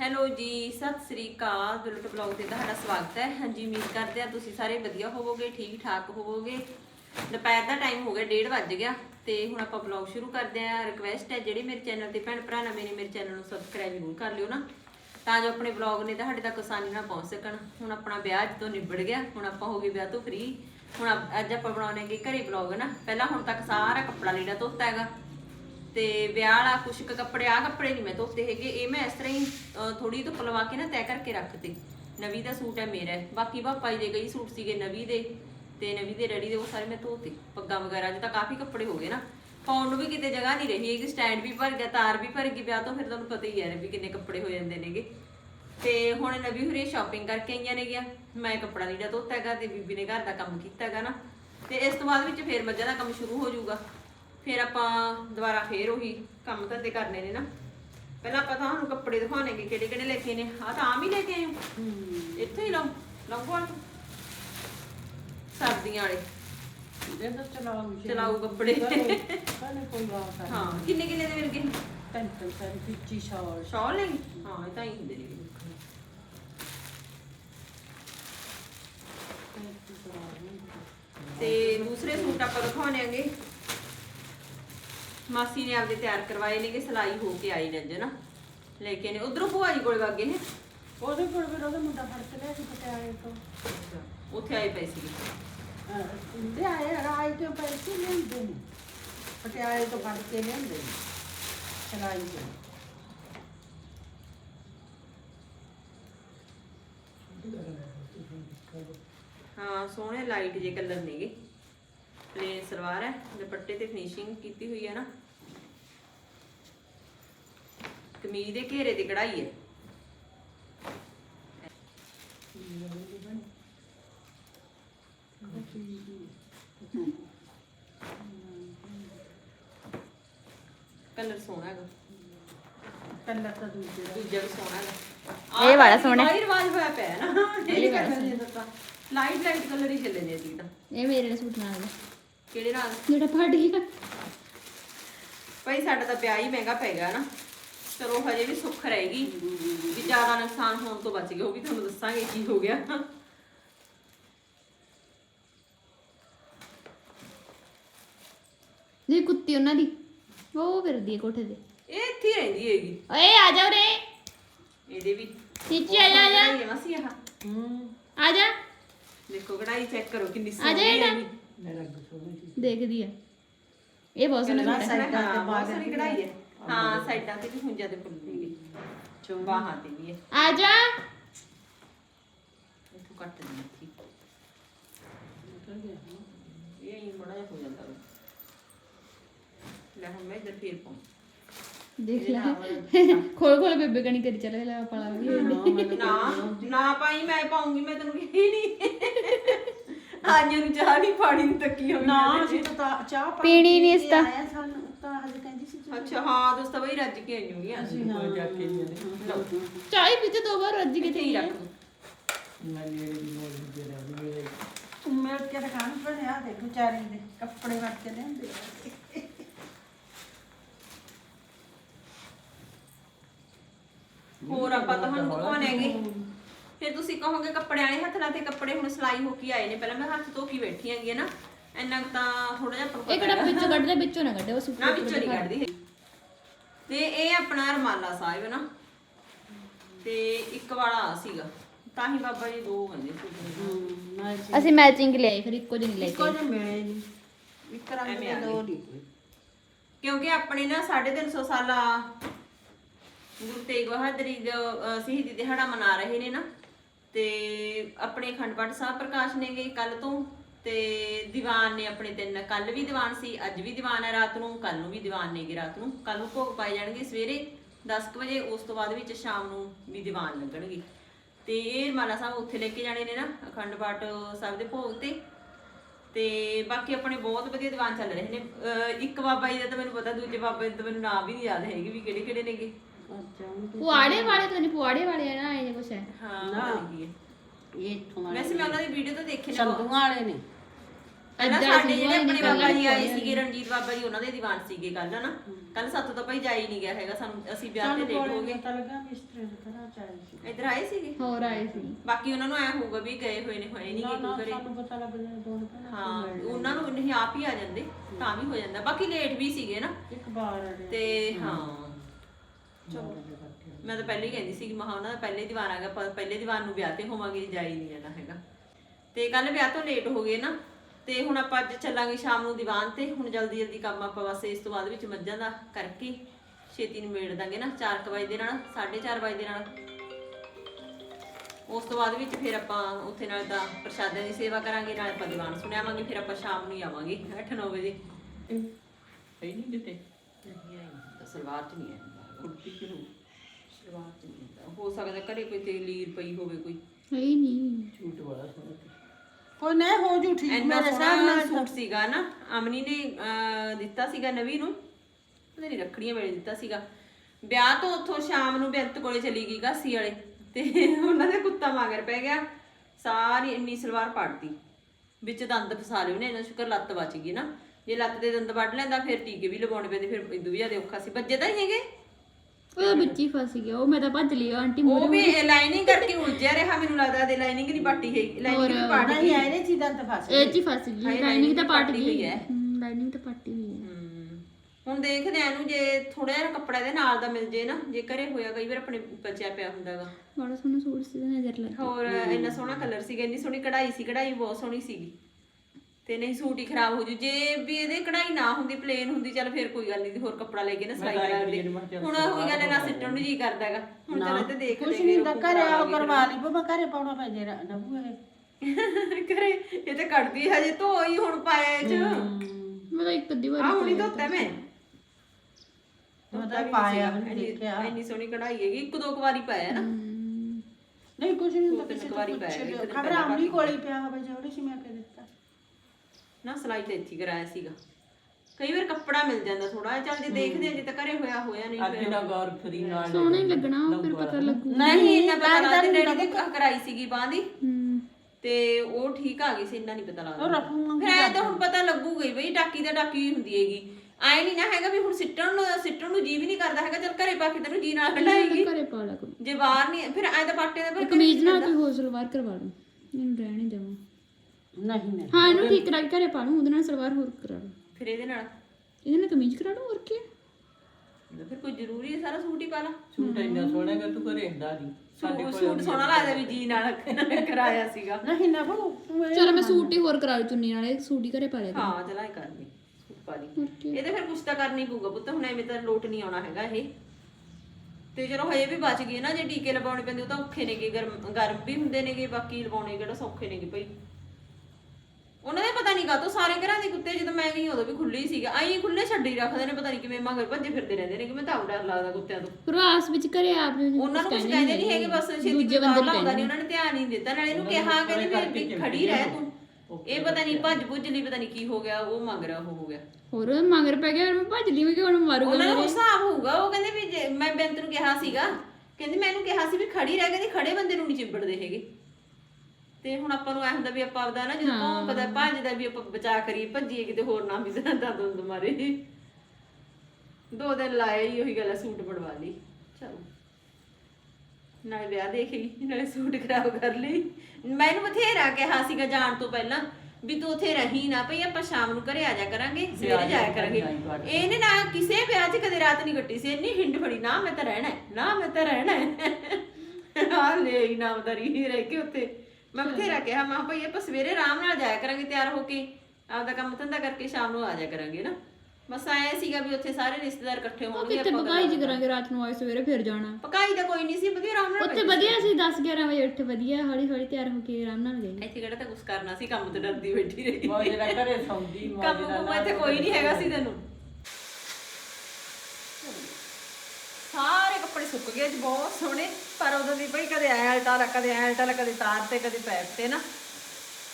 Hello ਜੀ, ਸਤਿ ਸ੍ਰੀ ਅਕਾਲ। Dulat blog ਤੇ ਤੁਹਾਡਾ ਸਵਾਗਤ ਹੈ। ਹਾਂਜੀ, ਉਮੀਦ ਕਰਦੇ ਆ ਤੁਸੀਂ ਸਾਰੇ ਵਧੀਆ ਹੋਵੋਗੇ ਠੀਕ ਠਾਕ ਹੋਵੋਗੇ। ਦੁਪਹਿਰ ਦਾ ਟਾਈਮ ਹੋ ਗਿਆ 1:30 ਵੱਜ ਗਿਆ ਤੇ ਹੁਣ ਆਪਾਂ ਬਲੌਗ ਸ਼ੁਰੂ ਕਰਦੇ ਆ ਰਿਕਵੈਸਟ ਹੈ, ਜਿਹੜੇ ਮੇਰੇ ਚੈਨਲ ਤੇ ਭੈਣ ਭਰਾ ਨਵੇਂ ਨੇ, ਮੇਰੇ ਚੈਨਲ ਨੂੰ ਸਬਸਕ੍ਰਾਈਬ ਜ਼ਰੂਰ ਕਰ ਲਿਓ ਨਾ, ਤਾਂ ਜੋ ਆਪਣੇ ਬਲੌਗ ਨੇ ਤੁਹਾਡੇ ਤੱਕ ਆਸਾਨੀ ਨਾਲ ਪਹੁੰਚ ਸਕਣ। ਹੁਣ ਆਪਣਾ ਵਿਆਹ ਅੱਜ ਤੋਂ ਨਿਬੜ ਗਿਆ, ਹੁਣ ਆਪਾਂ ਹੋ ਗਏ ਵਿਆਹ ਤੋਂ ਫ੍ਰੀ ਹੁਣ ਅ- ਅੱਜ ਆਪਾਂ ਬਣਾਉਣੇਗੇ ਘਰੇ ਬਲੌਗ ਨਾ। ਪਹਿਲਾਂ ਹੁਣ ਤੱਕ ਸਾਰਾ ਕੱਪੜਾ ਲੀੜਾ ਧੋਤਾ ਹੈਗਾ। ਤੇ ਵਿਆਹ ਵਾਲਾ ਕੁਛ ਕੁ ਕੱਪੜੇ ਆ ਕੱਪੜੇ ਨਹੀਂ ਮੈਂ ਧੋਤੇ ਹੈਗੇ, ਇਹ ਮੈਂ ਇਸ ਤਰ੍ਹਾਂ ਹੀ ਥੋੜੀ ਧੁੱਪ ਲਵਾ ਕੇ ਨਾ ਤੈਅ ਕਰਕੇ ਰੱਖਤੇ। ਨਵੀ ਦਾ ਸੂਟ ਹੈ ਮੇਰਾ, ਬਾਕੀ ਪਾਪਾ ਜੀ ਦੇ ਕਈ ਸੂਟ ਸੀਗੇ ਨਵੀ ਦੇ, ਤੇ ਨਵੀ ਦੇ ਰੈਡੀ ਦੇ ਉਹ ਸਾਰੇ ਮੈਂ ਧੋਤੇ, ਪੱਗਾਂ ਵਗੈਰਾ, ਅੱਜ ਤਾਂ ਕਾਫੀ ਕੱਪੜੇ ਹੋ ਗਏ ਨਾ। ਪਾਉਣ ਨੂੰ ਵੀ ਕਿਤੇ ਜਗ੍ਹਾ ਨਹੀਂ ਰਹੀ ਹੈਗੀ, ਸਟੈਂਡ ਵੀ ਭਰ ਗਿਆ, ਤਾਰ ਵੀ ਭਰ ਗਈ, ਵਿਆਹ ਤੋਂ ਫਿਰ ਤੁਹਾਨੂੰ ਪਤਾ ਹੀ ਹੈ ਵੀ ਕਿੰਨੇ ਕੱਪੜੇ ਹੋ ਜਾਂਦੇ ਨੇਗੇ। ਤੇ ਹੁਣ ਨਵੀਂ ਹੁਰੇ ਸ਼ਾਪਿੰਗ ਕਰਕੇ ਆਈਆਂ ਨੇ ਗਿਆ ਮੈਂ ਕੱਪੜਾ ਲੀੜਾ ਧੋਤਾ ਹੈਗਾ ਤੇ ਬੀਬੀ ਨੇ ਘਰ ਦਾ ਕੰਮ ਕੀਤਾ ਹੈਗਾ ਨਾ। ਤੇ ਇਸ ਤੋਂ ਬਾਅਦ ਵਿੱਚ ਫੇਰ ਮੱਝਾਂ ਦਾ ਕੰਮ ਸ਼ੁਰੂ ਹੋ ਜਾਊਗਾ। ਫਿਰ ਆਪਾਂ ਦੁਬਾਰਾ ਫੇਰ ਉਹੀ ਕੰਮ ਧੰਦੇ ਕਰਨੇ ਨੇ ਨਾ। ਪਹਿਲਾਂ ਆਪਾਂ ਤੁਹਾਨੂੰ ਕੱਪੜੇ ਦਿਖਾਉਣੇ ਕਿ ਕਿਹੜੇ ਕਿਹੜੇ ਲੈ ਕੇ ਨੇ। ਆ ਤਾਂ ਆਮ ਹੀ ਲੈ ਕੇ ਆਏ ਹੋ। ਇੱਥੇ ਹੀ ਲਾਓ ਲੰਗਵਾਲ ਸਰਦੀਆਂ ਵਾਲੇ। ਕੱਪੜੇ। ਕੋਈ ਹਾਂ ਕਿੰਨੇ ਕਿੰਨੇ ਦੇ ਮਿਲ ਗਏ ਪੈਂਤਲ ਪੈਂਤਲ ਪਿੱਚੀ ਸ਼ਾਲ ਸ਼ਾਲ ਲੈ ਹਾਂ ਇਹ ਤਾਂ ਹੀ ਹੁੰਦੇ ਨੇ। ਤੇ ਦੂਸਰੇ ਸੂਟ ਆਪਾਂ ਦਿਖਾਉਣੇ ਆਂਗੇ ਮਾਸੀ ਨੇ ਆਪਦੇ ਤਿਆਰ ਕਰਵਾਏ ਨੇਗੇ ਸਿਲਾਈ ਹੋ ਕੇ ਆਈ ਨੇ ਅੱਜ ਨਾ। ਲੈ ਕੇ ਨੇ। ਉਧਰੋਂ ਭੂਆ ਜੀ ਕੋਲ ਵਾਗੇ ਨੇ? ਉਹਦੇ ਕੋਲ ਵੀ ਉਹਦਾ ਮੁੰਡਾ ਫੜ ਕੇ ਲਿਆ ਸੀ ਪਟਿਆਲੇ ਤੋਂ। ਉੱਥੇ ਆਏ ਪਏ ਸੀ ਹੁੰਦੇ ਆਏ ਰਾਜ ਤੋਂ ਪੈਸੇ ਲੈਂਦੇ ਨੇ। ਪਟਿਆਲੇ ਤੋਂ ਫੜ ਕੇ ਲੈਂਦੇ ਨੇ ਚਲਾਈ ਦੇ ਹਾਂ ਸੋਹਣੇ ਲਾਈਟ ਜੇ ਕਲਰ ਨੇਗੇ। ਪਲੇਨ ਸਲਵਾਰ ਹੈ ਦੁਪੱਟੇ ਤੇ ਫਿਨਿਸ਼ਿੰਗ ਕੀਤੀ ਹੋਈ ਹੈ ਨਾ। ਕਮੀਜ਼ ਦੇ ਘੇਰੇ ਤੇ ਕਢਾਈ ਹੈ। ਕਲਰ ਸੋਹਣਾ ਹੈਗਾ। ਕੱਲਰ ਤਾਂ ਦੂਜੇ ਦਾ। ਦੂਜਾ ਵੀ ਸੋਹਣਾ ਹੈਗਾ। ਇਹ ਵਾਲਾ ਸੋਹਣਾ ਹੈ। ਇਹ ਰਿਵਾਜ ਹੋਇਆ ਪਿਆ ਹੈ ਨਾ। ਇਹ ਵਾਲਾ ਕਲਰ ਨਹੀਂ ਦਿੱਤਾ ਲਾਈਟ ਲਾਈਟ ਕਲਰ ਹੀ ਚੱਲੇ ਨੇ ਜੀ ਤਾਂ। ਇਹ ਮੇਰੇ ਸੂਟ ਨਾਲ ਦਾ ਕਿਹੜੇ ਨਾਲ? ਜਿਹੜਾ ਫਟ ਗਿਆ ਭਾਈ ਸਾਡਾ ਤਾਂ ਪਿਆ ਹੀ ਮਹਿੰਗਾ ਪੈ ਗਿਆ ਨਾ। ਚਲੋ ਹਜੇ ਵੀ ਸੁੱਖ ਰਹੇਗੀ। ਵੀ ਜ਼ਿਆਦਾ ਨੁਕਸਾਨ ਹੋਣ ਤੋਂ ਬਚ ਗਏ ਉਹ ਵੀ ਤੁਹਾਨੂੰ ਦੱਸਾਂਗੇ ਕੀ ਹੋ ਗਿਆ। ਜੀ ਕੁੱਤੀ ਉਹਨਾਂ ਦੀ ਉਹ ਫਿਰਦੀ ਹੈ ਕੋਠੇ ਤੇ। ਇਹ ਇੱਥੇ ਹੀ ਰਹਿੰਦੀ ਹੈਗੀ। ਓਏ ਆ ਜਾ ਉਰੇ। ਇਹਦੇ ਵੀ। ਚੀਚੀ ਆ ਜਾ, ਆ ਜਾ। ਕਢਾਈ ਹੈ ਮਾਸੀ ਆਹ। ਹੂੰ ਆ ਜਾ। ਦੇਖੋ ਕਢਾਈ ਚੈੱਕ ਕਰੋ ਕਿੰਨੀ ਆ ਜਾ ਸੋਹਣੀ ਹੈ ਇਹਦਾ। ਸੀ ਦੇਖਦੀ ਆ। ਇਹ ਬਹੁਤ ਸੋਹਣਾ ਸੂਟ ਹੈ। ਸਾਈਡਾਂ ਤੇ ਹਾਂ, ਬਹੁਤ ਬਾਗ ਸੋਹਣੀ ਕਢਾਈ ਹੈ। ਹਾਂ। ਸਾਈਡਾਂ ਤੇ ਵੀ ਹੁੰਜਾ ਦੇ ਫੁੱਲ ਨੇਗੇ ਬਾਹਾਂ ਤੇ ਵੀ ਹੈ। ਆ ਜਾ। ਇੱਥੋਂ ਕੱਟ ਦਿੰਦੀ ਸੀ। ਇਹ ਹੀ ਬੜਾ ਜਿਹਾ ਹੋ ਜਾਂਦਾ ਵਾ। ਲੈ ਹੁਣ ਮੈਂ ਇੱਧਰ ਫੇਰ ਪਾਉਂ। ਦੇਖ ਲੈ। ਖੋਲ ਖੋਲ ਬੇਬੇ ਕਣੀ ਕਰੀ ਚੱਲ ਲੈ ਪਾਲਾ ਵੀ। ਨਾ ਨਾ ਪਾਈ ਮੈਂ ਪਾਉਂਗੀ ਮੈਂ ਤੈਨੂੰ ਕਹੀ ਨਹੀਂ। ਅੱਜ ਨੂੰ ਚਾਹ ਨਹੀਂ ਪਾਣੀ ਨੂੰ ਤੱਕੀ ਹੋਈ ਨਾ ਮੈਂ ਅਸੀਂ ਤਾਂ ਚਾਹ ਪਾਣੀ ਪੀਣੀ ਨੀ ਇਸ ਕੇ ਤਾਂ। ਆਏ ਆ, ਸਾਨੂੰ ਤਾਂ ਹਜੇ ਕਹਿੰਦੀ ਸੀ ਤੁਸੀਂ ਅੱਛਾ ਹਾਂ ਦੋਸਤ ਬਈ ਰੱਜ ਕੇ ਆਈ ਹੋਗੀ ਅਸੀਂ ਹਾਂ। ਜਾ ਕੇ ਲਓ। ਚਾਹੀ ਪੀਤੇ ਦੋ ਵਾਰ ਰੱਜ ਕਿਤੇ ਕਿਤੇ ਹੀ ਰੱਖ ਦੂੰ ਮੈਂ ਕਿਹਾ ਖਾਣ ਬਣਿਆ ਦੇਖ ਵਿਚਾਰੀ ਦੇ ਕੱਪੜੇ ਵੜ ਕੇ ਲੈਂਦੇ ਆ। ਹੋਰ ਆਪਾਂ ਤੁਹਾਨੂੰ ਦਿਖਾਉਣੇਗੇ ਫਿਰ ਤੁਸੀਂ ਕਹੋਗੇ ਕੱਪੜੇ ਵਾਲੇ ਹੱਥ ਨਾਲ ਤੇ ਕੱਪੜੇ ਹੁਣ ਸਿਲਾਈ ਹੋ ਕੇ ਆਏ ਨੇ। ਪਹਿਲਾਂ ਮੈਂ ਹੱਥ ਧੋ ਕੇ ਬੈਠੀ ਆਂਗੀ ਨਾ ਇੰਨਾ ਕੁ ਤਾਂ ਥੋੜਾ ਜਿਹਾ ਆਪਾਂ ਨੂੰ ਇਹ ਪਤਾ ਕਿਹੜਾ ਹੈਗਾ। ਵਿੱਚੋਂ ਨਾ ਕੱਢੇ ਉਹ ਸੂਟ ਨਾ ਵਿੱਚੋਂ ਨਹੀਂ ਕੱਢਦੀ। ਹੈਗੀ। ਤੇ ਇਹ ਆਪਣਾ ਰਮਾਲਾ ਸਾਹਿਬ ਨਾ ਤੇ ਇੱਕ ਵਾਲਾ ਆ ਸੀਗਾ। ਤਾਂ ਹੀ ਬਾਬਾ ਜੀ ਦੋ ਬੰਦੇ ਸੀ। ਅਸੀਂ ਮੈਚਿੰਗ ਲਿਆਏ ਫਿਰ ਇੱਕੋ ਜਿਹੀ ਲੈ ਕੇ ਇੱਕੋ ਜਿਹੇ ਮਿਲੇ ਨਹੀਂ ਇੱਕ ਰੰਗ ਐਵੇਂ ਦੇ ਆ ਦੋ ਗਏ। ਨਹੀਂ ਕਿਉਂਕਿ ਆਪਣੇ ਨਾ 350 ਸਾਲਾ ਗੁਰੂ ਤੇਗ ਬਹਾਦਰ ਜੀ ਦਾ ਅਹ, ਸ਼ਹੀਦੀ ਦਿਹਾੜਾ ਮਨਾ ਰਹੇ ਨੇ ਨਾ। ਤੇ ਆਪਣੇ ਅਖੰਡ ਪਾਠ ਸਾਹਿਬ ਪ੍ਰਕਾਸ਼ ਨੇਗੇ ਕੱਲ ਤੋਂ, ਤੇ ਦੀਵਾਨ ਨੇ ਆਪਣੇ ਤਿੰਨ ਕੱਲ ਵੀ ਦੀਵਾਨ ਸੀ, ਅੱਜ ਵੀ ਦੀਵਾਨ ਹੈ ਰਾਤ ਨੂੰ ਕੱਲ ਨੂੰ ਵੀ ਦੀਵਾਨ ਨੇਗੇ ਰਾਤ ਨੂੰ ਕੱਲ ਨੂੰ ਭੋਗ ਪਾਏ ਜਾਣਗੇ ਸਵੇਰੇ 10 ਕੁ ਵਜੇ, ਉਸ ਤੋਂ ਬਾਅਦ ਵਿੱਚ ਸ਼ਾਮ ਨੂੰ ਵੀ ਦੀਵਾਨ ਲੱਗਣਗੇ। ਤੇ ਇਹ ਮਾਲਾ ਸਾਹਿਬ ਉੱਥੇ ਲੈ ਕੇ ਜਾਣੇ ਨੇ ਨਾ ਅਖੰਡ ਪਾਠ ਸਾਹਿਬ ਦੇ ਭੋਗ ਤੇ। ਤੇ ਬਾਕੀ ਆਪਣੇ ਬਹੁਤ ਵਧੀਆ ਦੀਵਾਨ ਚੱਲ ਰਹੇ ਨੇ। ਇੱਕ ਬਾਬਾ ਜੀ ਦਾ ਤਾਂ ਮੈਨੂੰ ਪਤਾ, ਦੂਜੇ ਬਾਬਾ ਜੀ ਦਾ ਮੈਨੂੰ ਨਾਮ ਵੀ ਨਹੀਂ ਯਾਦ ਹੈਗੇ ਵੀ ਕਿਹੜੇ ਕਿਹੜੇ ਨੇਗੇ। ਪੁਆੜੇ ਵਾਲੇ ਤਾਂ ਨਹੀਂ ਪੁਆੜੇ ਵਾਲੇ ਆ ਨਾ ਇਹ ਕੁਛ ਹੈ। ਹਾਂ ਨਾ। ਪਤਾ ਕੀ ਵੈਸੇ ਮੈਂ ਉਹਨਾਂ ਦੀ ਵੀਡੀਓ ਤਾਂ ਦੇਖੇ ਨੇ ਸੰਧੂਆਂ ਵਾਲੇ ਨੇ। ਪਹਿਲਾਂ ਅੱਜ ਸਾਡੇ ਜਿਹੜੇ ਆਪਣੇ ਬਾਬਾ ਜੀ ਗਏ ਆਏ ਸੀਗੇ ਰਣਜੀਤ ਬਾਬਾ ਜੀ ਉਹਨਾਂ ਦੇ ਦੀਵਾਨ ਸੀਗੇ ਕੱਲ ਨਾ ਕੱਲ ਸਾਤੋਂ ਤਾਂ ਭਾਈ ਜਾ ਹੀ ਨਹੀਂ ਗਿਆ ਹੈਗਾ ਸਾਨੂੰ ਅਸੀਂ ਵਿਆਹ ਤੇ ਲੇਟ ਹੋ ਗਏ। ਪਤਾ ਲੱਗਾ ਮਿਸਤਰੀ ਦੇ ਘਰਾਂ ਚ ਆਏ ਸੀ। ਇੱਧਰ ਆਏ ਸੀਗੇ? ਹੋਰ ਆਏ ਸੀ। ਬਾਕੀ ਉਹਨਾਂ ਨੂੰ ਐ ਹੋਊਗਾ ਵੀ ਗਏ ਹੋਏ ਨੇ ਹੋਏ ਨਹੀਂ ਨਾ ਕਿ ਨਾ ਘਰੇ। ਸਾਨੂੰ ਪਤਾ ਲੱਗ ਗਿਆ ਦੋਨ ਹਾਂ ਉਹਨਾਂ ਨੂੰ ਨਹੀਂ ਆਪ ਹੀ ਆ ਜਾਂਦੇ ਤਾਂ ਵੀ ਹੋ ਜਾਂਦਾ। ਬਾਕੀ ਲੇਟ ਵੀ ਸੀਗੇ ਨਾ ਇੱਕ ਬਾਰ ਤੇ ਹਾਂ ਚਲੋ। ਮੈਂ ਤਾਂ ਪਹਿਲੇ ਹੀ ਕਹਿੰਦੀ ਸੀ ਕਿ ਮਹਾ ਉਹਨਾਂ ਦਾ ਪਹਿਲੇ ਦੀਵਾਨ ਆ ਗਿਆ ਪ- ਪਹਿਲੇ ਦੀਵਾਨ ਨੂੰ ਵਿਆਹ ਤੇ ਹੋਵਾਂਗੇ ਜਾ ਹੀ ਨਹੀਂ ਜਾਣਾ ਹੈਗਾ। ਤੇ ਕੱਲ ਵਿਆਹ ਤੋਂ ਲੇਟ ਹੋ ਗਏ ਨਾ ਤੇ ਹੁਣ ਆਪਾਂ ਅੱਜ ਚੱਲਾਂਗੇ ਸ਼ਾਮ ਨੂੰ ਦੀਵਾਨ ਤੇ ਹੁਣ ਜਲਦੀ ਜਲਦੀ ਕੰਮ ਆਪਾਂ ਬਸ ਇਸ ਤੋਂ ਬਾਅਦ ਵਿੱਚ ਮੱਝਾਂ ਦਾ ਕਰਕੇ ਛੇਤੀ ਨੂੰ ਮੇੜ ਦਾਂਗੇ ਨਾ 4 ਵਜੇ ਦੇ ਨਾਲ 4:30 ਵਜੇ ਦੇ ਨਾਲ। ਉਸ ਤੋਂ ਬਾਅਦ ਵਿੱਚ ਫਿਰ ਆਪਾਂ ਉੱਥੇ ਨਾਲ ਤਾਂ ਪ੍ਰਸ਼ਾਦਿਆਂ ਦੀ ਸੇਵਾ ਕਰਾਂਗੇ ਨਾਲ ਆਪਾਂ ਦੀਵਾਨ ਸੁਣਿਆਵਾਂਗੇ ਫਿਰ ਆਪਾਂ ਸ਼ਾਮ ਨੂੰ ਹੀ ਆਵਾਂਗੇ 8-9 ਵਜੇ। ਸਹੀ ਨਹੀਂ ਦਿੱਤੇ ਨਹੀਂ ਆਈ ਸਲਵਾਰ ਚ ਨਹੀਂ ਆਇਆ। ਕੁੜਤੀ ਕਿਉਂ ਸਲਵਾਰ ਚ ਨਹੀਂ ਆਉਂਦਾ। ਹੋ ਸਕਦਾ ਘਰੇ ਕੋਈ ਤੇ ਲੀਰ ਪਈ ਹੋਵੇ ਕੋਈ। ਹੈ ਹੀ ਨਹੀਂ। ਝੂਠ ਵਾਲਾ ਸੋਹਣਾ ਸੀ। ਕੋਈ ਨਹੀਂ ਹੋ ਜੂ ਠੀਕ ਇੰਨਾ ਮੇਰੇ ਹਿਸਾਬ ਸੋਹਣਾ ਨਾਲ ਸੂਟ ਸੀਗਾ ਨਾ ਅਮਨੀ ਨੇ ਅਹ, ਦਿੱਤਾ ਸੀਗਾ ਨਵੀ ਨੂੰ। ਉਹਨੇ ਨਹੀਂ ਰੱਖੜੀਆਂ ਵੇਲੇ ਦਿੱਤਾ ਸੀਗਾ। ਵਿਆਹ ਤੋਂ ਉੱਥੋਂ ਸ਼ਾਮ ਨੂੰ ਬੇਅੰਤ ਕੋਲੇ ਚਲੀ ਗਈ ਘਾਸੀ ਵਾਲੇ। ਤੇ ਉਹਨਾਂ ਦੇ ਕੁੱਤਾ ਮਗਰ ਪੈ ਗਿਆ। ਸਾਰੀ ਇੰਨੀ ਸਲਵਾਰ ਪਾੜਤੀ। ਵਿੱਚ ਦੰਦ ਫਸਾ ਲਏ ਉਹਨੇ ਇਹਨਾਂ ਸ਼ੁਕਰ ਲੱਤ ਬਚ ਗਈ ਨਾ। ਜੇ ਲੱਤ ਦੇ ਦੰਦ ਵੱਢ ਲੈਂਦਾ ਫਿਰ ਟੀਕੇ ਵੀ ਲਗਾਉਣੇ ਪੈਂਦੇ ਫਿਰ ਇਦੋਂ ਵੀ ਜ਼ਿਆਦਾ ਔਖਾ ਸੀ। ਵੱਜੇ ਤਾਂ ਨਹੀਂ ਹੈਗੇ। ਉਹ ਵਿੱਚ ਹੀ ਫਸ ਗਿਆ ਉਹ ਮੈਂ ਤਾਂ ਭੱਜ ਲਈ ਆਂਟੀ ਉਹ ਵੀ ਲਾਈਨਿੰਗ ਕਰਕੇ ਉਲਝਿਆ ਰਿਹਾ ਮੈਨੂੰ ਲੱਗਦਾ ਦੇ ਲਾਈਨਿੰਗ ਨਹੀਂ ਪਾਟੀ ਹੈ ਲਾਈਨਿੰਗ ਵੀ ਪਾਟ ਨਹੀਂ ਆਏ ਚੀਜ਼ਾਂ ਤਾਂ ਫਸ ਇਹ ਚ ਹੀ ਫਸ ਗਈ ਲਾਈਨਿੰਗ ਤਾਂ ਪੱਟ ਗਈ। ਹੈ। ਲਾਈਨਿੰਗ ਤਾਂ ਪੱਟੀ ਹੈ। ਹੁਣ ਦੇਖਦੇ ਆ ਇਹਨੂੰ ਜੇ ਥੋੜਾ ਜਿਹਾ ਕੱਪੜਾ ਇਹਦੇ ਨਾਲ ਦਾ ਮਿਲ ਜੇ ਨਾ ਜੇ ਘਰੇ ਹੋਇਆ ਕਈ ਵਾਰ ਆਪਣੇ ਬਚਿਆ ਪਿਆ ਹੁੰਦਾਗਾ। ਬੜਾ ਸੋਹਣਾ ਸੂਟ ਸੀ ਨਜ਼ਰ ਲੱਗ ਹੋਰ ਇੰਨਾ ਸੋਹਣਾ ਕਲਰ ਸੀਗਾ ਇੰਨੀ ਸੋਹਣੀ ਕਢਾਈ ਸੀ ਕਢਾਈ ਬਹੁਤ ਸੋਹਣੀ ਸੀਗੀ। ਤੇ ਨਹੀਂ ਸੂਟ ਹੀ ਖਰਾਬ ਹੋ ਜੂ। ਜੇ ਵੀ ਇਹਦੇ ਕਢਾਈ ਨਾ ਹੁੰਦੀ ਪਲੇਨ ਹੁੰਦੀ ਚੱਲ ਫਿਰ ਕੋਈ ਗੱਲ ਨਹੀਂ ਹੋਰ ਕੱਪੜਾ ਲੈ ਕੇ ਨਾ ਸਿਲਾਈ ਕਰਾ ਦੇ। ਹੁਣ ਉਹ ਗੱਲ ਨਾ ਸਿੱਟਣ ਨੂੰ ਜੀ ਕਰਦਾਗਾ ਹੁਣ ਚੱਲ ਤੇ ਦੇਖ ਕੁਛ ਨਹੀਂ ਤਾਂ ਘਰੇ ਆਓ ਕਰਵਾ ਲਈ ਬਾ ਘਰੇ ਪਾਉਣਾ ਪੈ ਜੇ ਨਬੂ ਇਹ। ਕਰੇ ਇਹ ਤੇ ਕੱਢਦੀ ਹਜੇ ਧੋਈ ਹੁਣ ਪਾਇਆ ਇਹ ਚ। ਮੈਂ ਤਾਂ ਇੱਕ ਅੱਧੀ ਵਾਰ ਆ ਹੁਣੀ ਧੋਤਾ ਮੈਂ। ਮੈਂ ਤਾਂ ਪਾਇਆ ਦੇਖਿਆ। ਇੰਨੀ ਸੋਹਣੀ ਕਢਾਈ ਹੈਗੀ ਇੱਕ ਦੋ ਵਾਰੀ ਪਾਇਆ ਨਾ। ਨਹੀਂ ਕੁਛ ਨਹੀਂ ਤਾਂ ਦੋ ਕਿਸੇ ਵਾਰੀ ਤੋਂ ਪਾਇਆ, ਖਬਰ ਆਮਲੀ ਕੋਲ ਹੀ ਪਿਆ ਹੋਵੇ ਜਿਹੜੀ ਸੀ ਮੈਂ ਕੇ ਦਿੱਤਾ। ਨਾ ਸਲਾਈ ਤੇ ਇੱਥੇ ਹੀ ਕਰਾਇਆ ਸੀਗਾ। ਕਈ ਵਾਰ ਕੱਪੜਾ ਮਿਲ ਜਾਂਦਾ ਥੋੜਾ ਚੱਲ ਜੇ ਦੇਖਦੇ ਆ ਜੇ ਤਾਂ ਘਰੇ ਹੋਇਆ ਹੋਇਆ ਨਹੀਂ ਅੱਜ ਨਾ ਗੌਰ ਫਰੀ ਨਾਲ ਸੋਹਣਾ ਹੀ ਲੱਗਣਾ ਫਿਰ ਪਤਾ ਲੱਗੂ ਨਹੀਂ ਇੰਨਾ ਪਤਾ ਲੱਗਦਾ ਡੈਡੀ ਦੀ ਕਰਾਈ ਸੀਗੀ ਬਾਂਹ ਦੀ। ਹੂੰ। ਤੇ ਉਹ ਠੀਕ ਆ ਗਈ ਸੀ ਇੰਨਾ ਨਹੀਂ ਪਤਾ ਉਹ ਲੱਗਦਾ ਫਿਰ ਐ ਤਾਂ ਹੁਣ ਪਤਾ ਲੱਗੂਗਾ ਹੀ ਬਈ ਟਾਕੀ ਤਾਂ ਟਾਕੀ ਹੁੰਦੀ ਹੈਗੀ। ਐ ਨਹੀਂ ਨਾ ਹੈਗਾ ਵੀ ਹੁਣ ਸਿੱਟਣ ਨੂੰ ਸਿੱਟਣ ਨੂੰ ਜੀ ਵੀ ਨਹੀਂ ਕਰਦਾ ਹੈਗਾ ਚੱਲ ਘਰੇ ਪਾ ਕੇ ਤੈਨੂੰ ਜੀ ਨਾਲ ਹਟਾਏਗੀ ਘਰੇ ਪਾ ਲਾ ਕੋਈ। ਜੇ ਬਾਹਰ ਨਹੀਂ ਫਿਰ ਐ ਤਾਂ ਪਾਟੇ ਦੇ ਫਿਰ ਕਮੀਜ਼ ਨਾਲ ਕੋਈ ਹੋਰ ਸਲਵਾਰ ਕਰਵਾ ਲਓ ਇਹਨੂੰ ਰਹਿਣ ਹੀ ਦੇਵਾਂ। ਨਹੀਂ ਨਹੀਂ। ਹਾਂ ਇਹਨੂੰ ਠੀਕ ਕਰਾ ਕੇ ਘਰੇ ਪਾ ਲੂੰ ਉਹਦੇ ਨਾਲ ਸਲਵਾਰ ਹੋਰ ਕਰਾ ਲਓ ਫਿਰ ਇਹਦੇ ਨਾਲ? ਇਹਦੇ ਨਾਲ ਕਮੀਜ਼ ਕਰਾ ਲਓ ਹੋਰ ਕੀ? ਹੈ? ਫਿਰ ਕੋਈ ਜ਼ਰੂਰੀ ਹੈ ਸਾਰਾ ਸੂਟ ਹੀ ਪਾ ਲਾ? ਸੂਟ ਇੰਨਾ ਸੋਹਣਾ ਕਿ ਤੂੰ ਘਰੇ ਹੁੰਦਾ ਨਹੀਂ। ਸਾਡੇ ਸੂਟ ਕੋਲ ਸੂਟ ਸੋਹਣਾ ਲੱਗਦਾ ਵੀ ਜੀ ਨਾਲ ਕਰਾਇਆ ਸੀਗਾ। ਨਹੀਂ ਨਾ ਬੂ ਤੂੰ ਇਹ ਚਲੋ ਮੈਂ ਸੂਟ ਹੀ ਹੋਰ ਕਰਾ ਲੂ ਚੁੰਨੀ ਨਾਲ ਇਹ ਸੂਟ ਹੀ ਘਰੇ ਪਾ ਲਿਆ ਹਾਂ ਚਲਾਈ ਕਰ ਲਈ ਸੂਟ ਪਾ ਲਈ। ਇਹਦੇ ਫਿਰ ਕੁਛ ਤਾਂ ਕਰਨਾ ਪਊਗਾ ਪੁੱਤ ਹੁਣ ਐਵੇਂ ਤਾਂ ਲੋਟ ਨਹੀਂ ਆਉਣਾ ਹੈਗਾ ਇਹ। ਤੇ ਚਲੋ ਹਜੇ ਵੀ ਬਚ ਗਏ ਨਾ ਜੇ ਟੀਕੇ ਲਵਾਉਣੇ ਪੈਂਦੇ ਉਹ ਤਾਂ ਔਖੇ ਨੇਗੇ ਗਰਮ ਗਰਮ ਵੀ ਹੁੰਦੇ ਨੇਗੇ ਬਾਕੀ ਲਵਾਉਣੇ ਕਿਹੜਾ ਸੌਖੇ ਨੇਗੇ ਭਈ। ਉਹਨਾਂ ਦੇ ਪਤਾ ਨਹੀਂ ਕਾਤੋਂ ਸਾਰੇ ਘਰਾਂ ਦੇ ਕੁੱਤੇ ਜਦੋਂ ਮੈਂ ਗਈ ਉਦੋਂ ਵੀ ਖੁੱਲੇ ਹੀ ਸੀਗਾ। ਆਈ ਖੁੱਲੇ ਛੱਡ ਹੀ ਰੱਖਦੇ ਨੇ ਪਤਾ ਨਹੀਂ ਕਿਵੇਂ ਮਗਰ ਭੱਜੇ ਫਿਰਦੇ ਰਹਿੰਦੇ ਨੇ ਕਿ ਮੈਂ ਤਾਂ ਆਪ ਡਰ ਲੱਗਦਾ ਕੁੱਤਿਆਂ ਤੋਂ। ਆਸ ਵਿੱਚ ਘਰੇ ਆਪ ਨੂੰ ਉਹਨਾਂ ਨੂੰ ਕੁਝ ਕਹਿੰਦੇ ਨਹੀਂ। ਹੈਗੇ ਬਸ ਛੇਤੀ ਦੂਜੇ ਬੰਦੇ ਨੂੰ ਲਾਉਂਦਾ ਨਹੀਂ ਉਹਨਾਂ ਨੇ ਧਿਆਨ ਨਹੀਂ ਦਿੱਤਾ ਨਾਲੇ ਇਹਨੂੰ ਕਿਹਾ ਕਹਿੰਦੇ ਵੀ ਖੜੀ ਰਹਿ ਤੂੰ। ਇਹ ਪਤਾ ਨਹੀਂ ਭੱਜ ਭੁੱਜ ਲਈ ਪਤਾ ਨਹੀਂ ਕੀ ਹੋ ਗਿਆ ਉਹ ਮੰਗ ਰਿਹਾ ਉਹ ਹੋ ਗਿਆ। ਹੋਰ ਮਗਰ ਪੈ ਗਿਆ ਫਿਰ ਮੈਂ ਭੱਜ ਲਈ ਮੈਂ ਕਿ ਹੁਣ ਮਾਰੂਗਾ ਉਹਨਾਂ ਨੂੰ ਹਿਸਾਬ ਹੋਊਗਾ ਉਹ ਕਹਿੰਦੇ ਵੀ ਮੈਂ ਬੇਅੰਤ ਨੂੰ ਕਿਹਾ ਸੀਗਾ ਕਹਿੰਦੀ ਮੈਨੂੰ ਕਿਹਾ ਸੀ ਵੀ ਖੜੀ ਰਹਿ ਕਹਿੰਦੀ ਖੜੇ ਬੰਦੇ ਨੂੰ ਨਹੀਂ ਚਿੰਬੜਦੇ ਹੈਗੇ। ਤੇ ਹੁਣ ਆਪਾਂ ਨੂੰ ਐ ਹੁੰਦਾ ਵੀ ਆਪਾਂ ਆਪਦਾ ਨਾ ਜਦੋਂ ਭੌਂਕਦਾ ਭੱਜਦਾ ਵੀ ਆਪਾਂ ਬਚਾ ਕਰੀਏ ਭੱਜੀਏ ਕਿਤੇ ਹੋਰ ਨਾ ਵੀ ਦੰਦ ਦੁੰਦ ਮਾਰੇ। ਦੋ ਦਿਨ ਲਾਏ ਹੀ ਉਹੀ ਗੱਲ ਆ, ਸੂਟ ਬਣਵਾ ਲਈ। ਚਲੋ। ਨਾਲੇ ਵਿਆਹ ਦੇਖ ਲਈ ਨਾਲੇ ਸੂਟ ਖਰਾਬ ਕਰ ਲਈ। ਮੈਨੂੰ ਬਥੇਰਾ ਕਿਹਾ ਸੀਗਾ ਜਾਣ ਤੋਂ ਪਹਿਲਾਂ ਵੀ ਤੂੰ ਉੱਥੇ ਰਹੀ ਨਾ ਭਈ ਆਪਾਂ ਸ਼ਾਮ ਨੂੰ ਘਰੇ ਆ ਜਾ ਕਰਾਂਗੇ ਸਵੇਰੇ ਜਾਇਆ ਕਰਾਂਗੇ। ਇਹਨੇ ਨਾ ਕਿਸੇ ਵਿਆਹ 'ਚ ਕਦੇ ਰਾਤ ਨਹੀਂ ਕੱਟੀ ਸੀ ਇੰਨੀ ਹਿੰਡ ਫੜੀ ਨਾ ਮੈਂ ਤਾਂ ਰਹਿਣਾ ਨਾ ਮੈਂ ਤਾਂ ਰਹਿਣਾ ਆ ਲੈ ਹੀ ਨਾਮਦਾਰੀ ਰਹਿ ਕੇ ਉੱਥੇ। ਮੈਂ ਬਥੇਰਾ ਕਿਹਾ ਮੈਂ ਭਈ ਆਪਾਂ ਸਵੇਰੇ ਆਰਾਮ ਨਾਲ ਜਾਇਆ ਕਰਾਂਗੇ ਤਿਆਰ ਹੋ ਕੇ। ਆਪਦਾ ਕੰਮ ਧੰਦਾ ਕਰਕੇ ਸ਼ਾਮ ਨੂੰ ਆ ਜਾ ਕਰਾਂਗੇ ਨਾ ਬਸ ਆਇਆ ਸੀਗਾ ਵੀ ਉੱਥੇ ਸਾਰੇ ਰਿਸ਼ਤੇਦਾਰ ਇਕੱਠੇ ਹੋਣਗੇ ਆਪਾਂ ਪਕਾਈ ਜੀ ਕਰਾਂਗੇ ਰਾਤ ਨੂੰ ਆਏ ਸਵੇਰੇ ਫਿਰ ਜਾਣਾ। ਪਕਾਈ ਤਾਂ ਕੋਈ ਨਹੀਂ ਸੀ ਵਧੀਆ ਆਰਾਮ ਨਾਲ ਉੱਥੇ ਵਧੀਆ ਸੀ। 10 11 ਵਜੇ ਉੱਠ ਵਧੀਆ ਹੌਲੀ ਹੌਲੀ ਤਿਆਰ ਹੋ ਕੇ ਆਰਾਮ ਨਾਲ ਗਏ। ਇੱਥੇ ਕਿਹੜਾ ਤਾਂ ਕੁਝ ਕਰਨਾ ਸੀ ਕੰਮ ਤੋਂ ਡਰਦੀ ਬੈਠੀ ਰਹੀ ਮੌਜ ਘਰੇ ਸੌਂਦੀ ਮੌਜ ਕੰਮ ਕੁਮ ਇੱਥੇ ਕੋਈ ਨਹੀਂ ਹੈਗਾ ਸੀ ਤੈਨੂੰ। ਸਾਰੇ ਕੱਪੜੇ ਸੁੱਕ ਗਏ ਅੱਜ ਬਹੁਤ ਸੋਹਣੇ ਪਰ ਉਦੋਂ ਦੀ ਭਈ ਕਦੇ ਐਲ ਟਾਲਾ ਕਦੇ ਐਲ ਟਾਲਾ ਕਦੇ ਤਾਰ ਤੇ ਕਦੇ ਪੈਪ ਤੇ ਨਾ।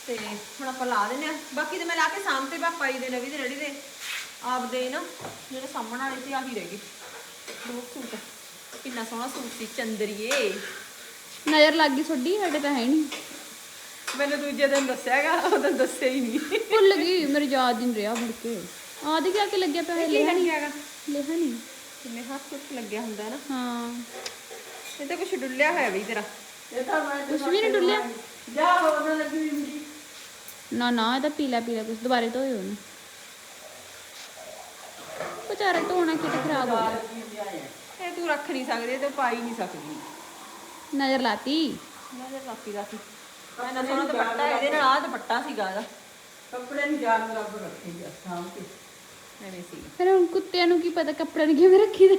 ਤੇ ਹੁਣ ਆਪਾਂ ਲਾ ਦਿੰਨੇ ਆ ਬਾਕੀ ਤੇ ਮੈਂ ਲਾ ਕੇ ਸਾਹਮ ਤੇ ਪਾਪਾ ਜੀ ਦੇ ਨਵੀਂ ਦੇ ਰੜੀ ਦੇ। ਆਪਦੇ ਨਾ ਜਿਹੜੇ ਸਾਹਮਣ ਵਾਲੇ ਤੇ ਆਹੀ ਰਹਿ ਗਏ। ਦੋ ਸੂਟ। ਕਿੰਨਾ ਸੋਹਣਾ ਸੂਟ ਸੀ ਚੰਦਰੀਏ। ਨਜ਼ਰ ਲੱਗ ਗਈ ਤੁਹਾਡੀ ਸਾਡੇ ਤਾਂ ਹੈ ਨਹੀਂ। ਮੈਨੂੰ ਦੂਜੇ ਦਿਨ ਦੱਸਿਆਗਾ ਉਦੋਂ ਦੱਸਿਆ ਹੀ ਨਹੀਂ। ਭੁੱਲ ਗਈ ਮੇਰੇ ਯਾਦ ਨਹੀਂ ਰਿਹਾ ਮੁੜ ਕੇ। ਆ ਦੇ ਕਿ ਲੱਗਿਆ ਪਿਆ ਹੈ ਲਿਆ ਨਹੀਂ ਲੱਗਿਆਗਾ ਲਿਆ ਨਹੀਂ ਕਿੰਨੇ ਹੱਥ ਉੱਤੇ ਲੱਗਿਆ ਹੁੰਦਾ ਨਾ। ਹਾਂ। ਇਹ ਤਾਂ ਕੁਛ ਡੁੱਲਿਆ ਹੋਇਆ ਵੀ ਤੇਰਾ ਇਹ ਤਾਂ ਮੈਂ ਕੁਛ ਵੀ ਨਹੀਂ ਡੁੱਲਿਆ। ਜਾ ਹੋਣਾ ਲੱਗੀ ਹੋਈ ਮੇਰੀ ਨਾ ਨਾ ਇਹ ਤਾਂ ਪੀਲਾ ਪੀਲਾ ਕੁਛ ਦੁਬਾਰੇ ਧੋਇਓ ਉਹਨੂੰ ਵਿਚਾਰਾ ਧੋਣਾ ਕਿਤੇ ਖਰਾਬ ਹੋ ਗਿਆ। ਇਹ ਤੂੰ ਰੱਖ ਨਹੀਂ ਸਕਦੀ ਤੇ ਪਾ ਹੀ ਨਹੀਂ ਸਕਦੀ। ਨਜ਼ਰ ਲਾਤੀ? ਨਜ਼ਰ ਲਾਤੀ ਰਾਤੀ ਮੈਂ ਨਾ ਸੋਹਣਾ ਦੁਪੱਟਾ ਇਹਦੇ ਨਾਲ ਆਹ ਦੁਪੱਟਾ ਸੀਗਾ ਇਹਦਾ। ਕੱਪੜੇ ਨਹੀਂ ਜਾਨ ਰੱਬ ਰੱਖੀ ਜਾ ਸਾਂਭ ਕੇ। ਐਵੇਂ ਸੀ। ਫਿਰ ਹੁਣ ਕੁੱਤਿਆਂ ਨੂੰ ਕੀ ਪਤਾ ਕੱਪੜੇ ਨੂੰ ਕਿਵੇਂ ਰੱਖੀ ਦੇ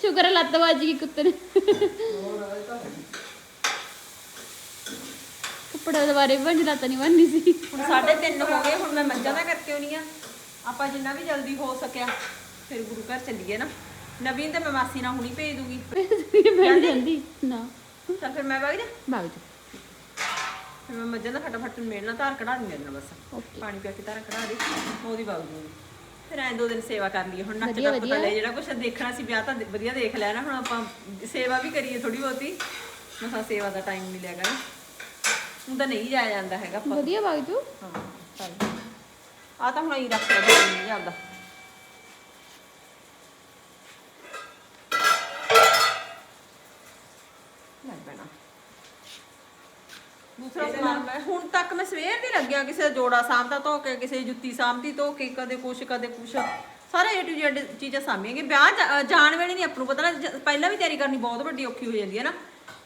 ਸ਼ੁਕਰ ਹੈ ਲੱਤ ਵੱਜ ਗਈ ਕੁੱਤੇ ਨੇ। ਕੱਪੜਾ ਦੁਬਾਰੇ ਬੰਜ ਲੱਤ ਨਹੀਂ ਬੰਨੀ ਸੀ। ਹੁਣ 3:30 ਹੋ ਗਏ ਹੁਣ ਮੈਂ ਮੱਝਾਂ ਦਾ ਕਰਕੇ ਆਉਣੀ ਆ। ਆਪਾਂ ਜਿੰਨਾ ਵੀ ਜਲਦੀ ਹੋ ਸਕਿਆ ਫਿਰ ਗੁਰੂ ਘਰ ਚੱਲੀਏ ਨਾ। ਨਵੀਨ ਤੇ ਮੈਂ ਮਾਸੀ ਨਾਲ ਹੁਣੀ ਭੇਜ ਦੂਗੀ। ਬੈਠ ਜਾਂਦੀ? ਨਾ। ਤਾਂ ਫਿਰ ਮੈਂ ਵਗ ਜਾ? ਚ ਫਿਰ ਮੈਂ ਮੱਝਾਂ ਦਾ ਫਟਾਫਟ ਮੇੜਨਾ ਧਾਰ ਕਢਾ ਦਿੰਦੀ ਨਾ ਬਸ। ਪਾਣੀ ਪਿਆ ਕੇ ਧਾਰ ਕਢਾ ਦੇ ਉਹਦੀ ਵਗ ਜੂਗੀ। ਫਿਰ ਐਂ ਦੋ ਦਿਨ ਸੇਵਾ ਕਰ ਲਈਏ। ਹੁਣ ਨੱਚ ਵਧੀਆ, ਵਧੀਆ। ਲੈ ਜਿਹੜਾ ਕੁਛ ਦੇਖਣਾ ਸੀ ਵਿਆਹ ਤਾਂ ਵਧੀਆ ਦੇਖ ਲਿਆ ਨਾ ਹੁਣ ਆਪਾਂ ਸੇਵਾ ਵੀ ਕਰੀਏ ਥੋੜੀ ਬਹੁਤੀ। ਮਸਾ ਸੇਵਾ ਦਾ ਟਾਈਮ ਮਿਲਿਆ ਕਰ। ਹੁਣ ਤਾਂ ਨਹੀਂ ਜਾਇਆ ਜਾਂਦਾ ਹੈਗਾ ਆਪਾਂ। ਵਧੀਆ ਬਾਗ ਚ ਹਾਂ ਚੱਲ। ਆ ਤਾਂ ਹੁਣ ਹੀ ਰੱਖ ਲਿਆ ਜਾਂਦਾ ਲੱਗ ਪੈਣਾ ਦੂਸਰਾ ਸਮਾਨ ਮੈਂ ਹੁਣ ਤੱਕ ਮੈਂ ਸਵੇਰ ਦੀ ਲੱਗਿਆ ਕਿਸੇ ਦਾ ਜੋੜਾ ਸਾਂਭਦਾ ਧੋ ਕੇ, ਕਿਸੇ ਦੀ ਜੁੱਤੀ ਸਾਂਭਦੀ, ਧੋ ਕੇ, ਕਦੇ ਕੁਛ ਕਦੇ ਕੁਛ। ਸਾਰਾ ਏ ਟੂ ਜ਼ੈਡ ਚੀਜ਼ਾਂ ਸਾਂਭੀਆਂ ਵਿਆਹ ਜਾ- ਜਾਣ ਵੇਲੇ ਨਹੀਂ ਆਪਾਂ ਨੂੰ ਪਤਾ ਨਾ, ਜ- ਪਹਿਲਾਂ ਵੀ ਤਿਆਰੀ ਕਰਨੀ ਬਹੁਤ ਵੱਡੀ ਔਖੀ ਹੋ ਜਾਂਦੀ ਹੈ ਨਾ।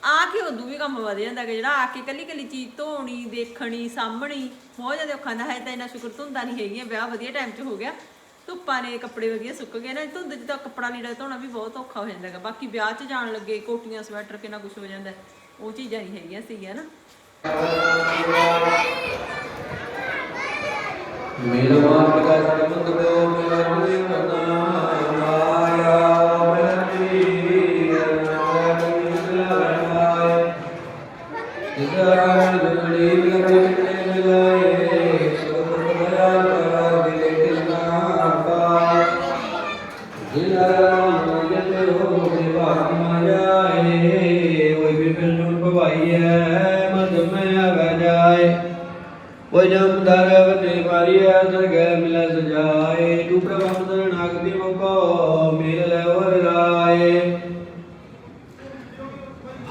ਆ ਕੇ ਉਦੋਂ ਵੀ ਕੰਮ ਵਧ ਜਾਂਦਾ ਕਿ ਜਿਹੜਾ ਆ ਕੇ ਕੱਲੀ ਕੱਲੀ ਚੀਜ਼ ਧੋਣੀ, ਦੇਖਣੀ, ਸਾਂਭਣੀ, ਬਹੁਤ ਜ਼ਿਆਦਾ ਔਖਾ ਹੁੰਦਾ। ਹੈ ਤਾਂ ਇੰਨਾ ਸ਼ੁਕਰ ਧੁੰਦਾ ਨਹੀਂ ਹੈਗੀਆਂ, ਵਿਆਹ ਵਧੀਆ ਟਾਈਮ 'ਚ ਹੋ ਗਿਆ। ਧੁੱਪਾਂ ਨੇ ਕੱਪੜੇ ਵਧੀਆ ਸੁੱਕ ਗਏ ਨਾ, ਧੁੰਦ 'ਚ ਤਾਂ ਕੱਪੜਾ ਲੀੜਾ ਧੋਣਾ ਵੀ ਬਹੁਤ ਔਖਾ ਹੋ ਜਾਂਦਾ ਹੈਗਾ ਬਾਕੀ ਵਿਆਹ 'ਚ ਜਾਣ ਲੱਗੇ, ਕੋਟੀਆਂ, ਸਵੈਟਰ ਕਿੰਨਾ ਕੁਝ ਹੋ ਜਾਂਦਾ ਹੈ। ਉਹ ਚੀਜ਼ਾਂ ਨਹੀਂ ਹੈਗੀਆਂ ਸੀਗੀਆਂ ਨਾ। ਮੇਰਾ ਮਾਰਗ ਦਾ ਸੰਬੰਧ ਕੋ ਮੇਰਾ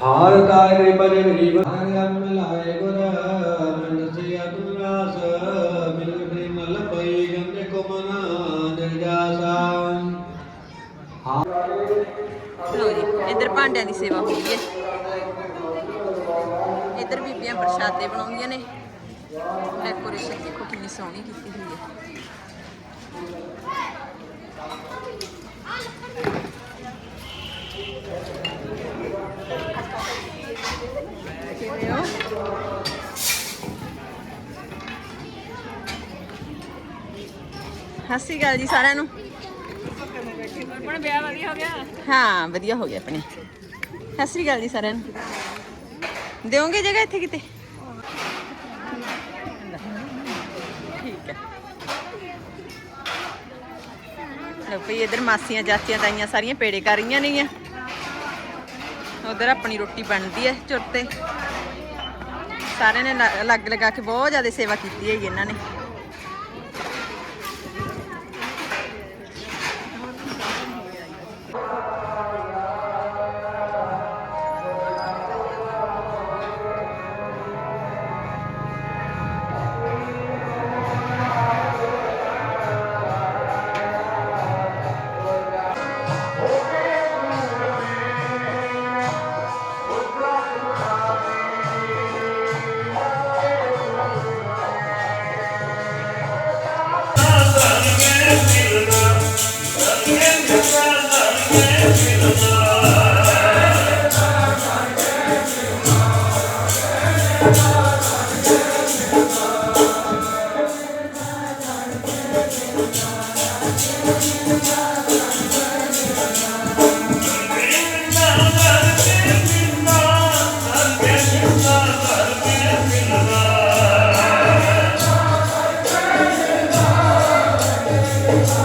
ਹਾਰ ਤਾਰੇ ਬਜਨ ਜੀਵ ਹਰ ਗਮ ਲਾਏ ਗੁਰ ਮੰਦ ਸੇ ਅਤੁ ਮਿਲ ਗਈ ਮਲ ਪਈ ਗੰਦੇ ਕੋ ਮਨਾ ਦਿਲ ਲੋ ਜੀ, ਇੱਧਰ ਭਾਂਡਿਆਂ ਦੀ ਸੇਵਾ ਹੋ ਰਹੀ ਹੈ। ਇੱਧਰ ਬੀਬੀਆਂ ਪ੍ਰਸ਼ਾਦੇ ਬਣਾਉਂਦੀਆਂ ਨੇ। ਡੈਕੋਰੇਸ਼ਨ ਦੇਖੋ ਕਿੰਨੀ ਸੋਹਣੀ ਕੀਤੀ ਹੋਈ ਹੈ। ਕਿਵੇਂ ਹੋ ਹੱਸੀ ਗੱਲ ਜੀ ਸਾਰਿਆਂ ਨੂੰ ਆਪਣਾ ਵਿਆਹ ਵਧੀਆ ਹੋ ਗਿਆ ਹਾਂ ਵਧੀਆ ਹੋ ਗਿਆ ਆਪਣੇ ਸਤਿ ਸ੍ਰੀ ਅਕਾਲ ਜੀ ਸਾਰਿਆਂ ਨੂੰ ਦਿਓਗੇ ਜਗ੍ਹਾ ਇੱਥੇ ਕਿਤੇ ਠੀਕ ਹੈ। ਲੋ ਭਈ, ਇਧਰ ਮਾਸੀਆਂ, ਚਾਚੀਆਂ ਤਾਈਆਂ ਸਾਰੀਆਂ ਪੇੜੇ ਕਰ ਰਹੀਆਂ ਨੇਗੀਆਂ। ਉਧਰ ਆਪਣੀ ਰੋਟੀ ਬਣਦੀ ਹੈ ਚੁਰਤੇ। ਸਾਰਿਆਂ ਨੇ ਲ- ਲੱਗ ਲਗਾ ਕੇ ਬਹੁਤ ਜ਼ਿਆਦਾ ਸੇਵਾ ਕੀਤੀ ਹੈ ਇਹਨਾਂ ਨੇ। Thank you.